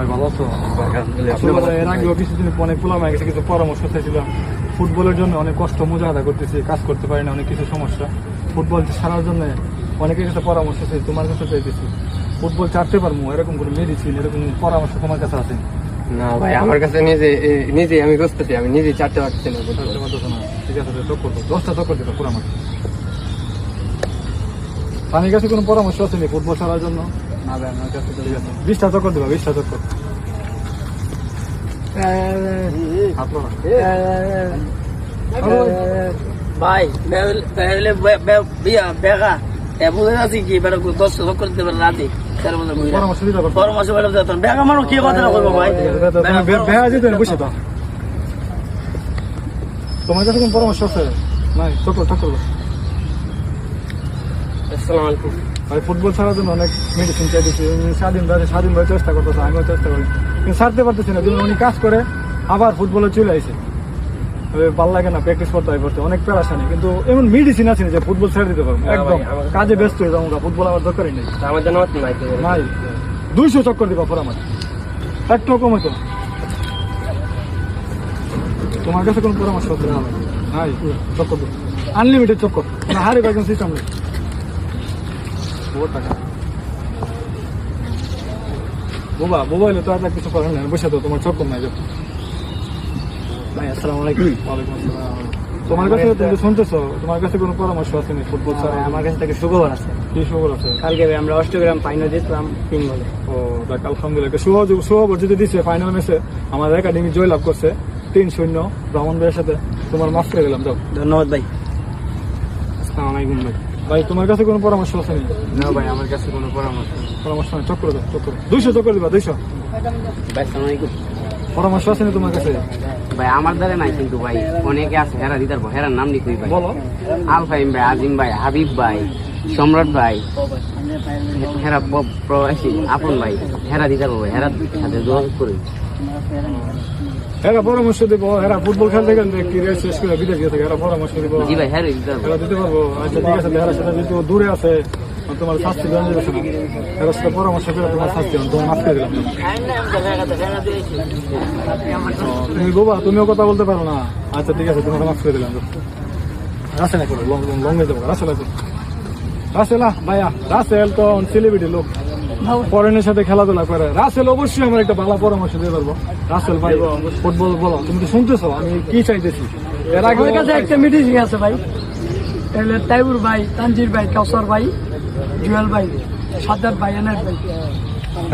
ভাই ভালো আছো আসলে এর আগেও কিছুদিন অনেক পোলাম গেছে কিছু পরামর্শ চাইছিলাম ফুটবলের জন্য অনেক কষ্ট মুজাহাদা করতেছি কাজ করতে পারি না অনেক কিছু সমস্যা। ফুটবল সারার জন্য অনেকের কাছে পরামর্শ চাই তোমার কাছে চাইতেছি। ফুটবল চাটতে পারব এরকম কোনো মেডিসিন এরকম পরামর্শ তোমার কাছে আছে? না ভাই আমার কাছে নিজে নিজে আমি বুঝতেছি আমি নিজে পারতেছি না ঠিক আছে দশটা পুরো আমার। কাছে কোনো পরামর্শ আছে ফুটবল সারার জন্য? বিশটা চক্কর দিবা বিশটা চক্কর। ভাই বেহলে বিয়া বেগা। বুঝে আছি কি বেটা দশ লক্ষ করতে পারে রাতে তেরো বছর কইরা পরামর্শ বেগা মানুষ কি কথা কইবো ভাই? যেতে তো? তোমার কাছে কোন পরামর্শ আছে? নাই চক্কর চক্কর আসসালামু আলাইকুম। ভাই ফুটবল ছাড়ার জন্য অনেক মেডিসিন চাইতেছি। স্বাধীন ভাই স্বাধীন ভাই চেষ্টা করতেছে আমিও চেষ্টা করি। কিন্তু ছাড়তে পারতেছি না উনি কাজ করে আবার ফুটবলে চলে এ, ভালো লাগে না প্র্যাকটিস করতে হয় করতে অনেক প্যারাসানি কিন্তু এমন মেডিসিন আছে না যে ফুটবল ছেড়ে দিতে পারব। একদম। কাজে ব্যস্ত হয়ে যাব ফুটবল আমার দরকারই নেই। আমার নাই। নাই। দুইশো চক্কর দিবা পর আমার একটু কম হতো তোমার কাছে কোন পরামর্শ নাই? চক্কর আনলিমিটেড চক্কর। হারে একদম সিস্টেম নেই। বহুত টাকা। বোবা বোবা হইলে তো কিছু করার নাই বসে তো তোমার চক্কর নাই যাও ভাই আসসালামু আলাইকুম। ওয়ালাইকুম আসসালাম। তোমার কাছে তুমি শুনতেছো? তোমার কাছে কোনো পরামর্শ আছে নি ফুটবল ছাড়া আমার কাছে থেকে সুখবর আছে। কি খবর আছে? কালকে আমরা অষ্টগ্রাম ফাইনাল জিতলাম তিন বলে ও দেখ আলহামদুলিল্লাহ। দিছে ফাইনাল ম্যাচে আমাদের একাডেমি জয় লাভ করছে। তিন শূন্য ব্রাহ্মণ ভাইয়ের সাথে। তোমার মাফ করে দিলাম ধন্যবাদ ভাই। আসসালামু আলাইকুম ভাই। ভাই তোমার কাছে কোনো পরামর্শ আছে নি না ভাই আমার কাছে কোনো পরামর্শ। পরামর্শ নাই চক্কর দাও চক্কর দুইশো চক্কর দিবা দুইশো। ভাই পরামর্শ আছে নি তোমার কাছে? ভাই আমার দ্বারা নাই কিন্তু ভাই অনেকে আছে হেরা দিদার হেরার নাম নিকুই ভাই বলো। আল ফাহিম ভাই আজিম ভাই হাবিব ভাই সম্রাট ভাই হেরা প্রবাসী আপন ভাই হেরা দিদার পারব হেরার সাথে যোগাযোগ করি। এরা পরামর্শ দেবো এরা ফুটবল খেলতে খেলতে ক্রিয়ার শেষ করে বিদেশ থাকে এরা পরামর্শ দিব। জি ভাই পারব এরা দিতে পারব। আচ্ছা ঠিক আছে এরা সেটা দূরে আছে তোমার শাস্তি দেওয়া যাবে না এরা সাথে পরামর্শ করে তোমার শাস্তি তোমার মাফ করে দিলাম। তুমি বাবা তুমিও কথা বলতে পারো না। আচ্ছা ঠিক আছে তোমার মাফ করে দিলাম। রাসেল করো লং লং লং যাব। রাসেল আছে রাসেল ভাইয়া রাসেল তো সেলিব্রিটি লোক। ফরেনের সাথে খেলাধুলা করে। রাসেল অবশ্যই আমার একটা ভালো পরামর্শ দিয়ে পারব রাসেল ভাই ফুটবল বলো তুমি তো শুনতেছো আমি কি চাইতেছি? এর আগে কাছে একটা মিটিং আছে ভাই। তাহলে তাইবুর ভাই তানজির ভাই কাউসার ভাই জুয়েল ভাই সাদ্দার ভাই এনার ভাই।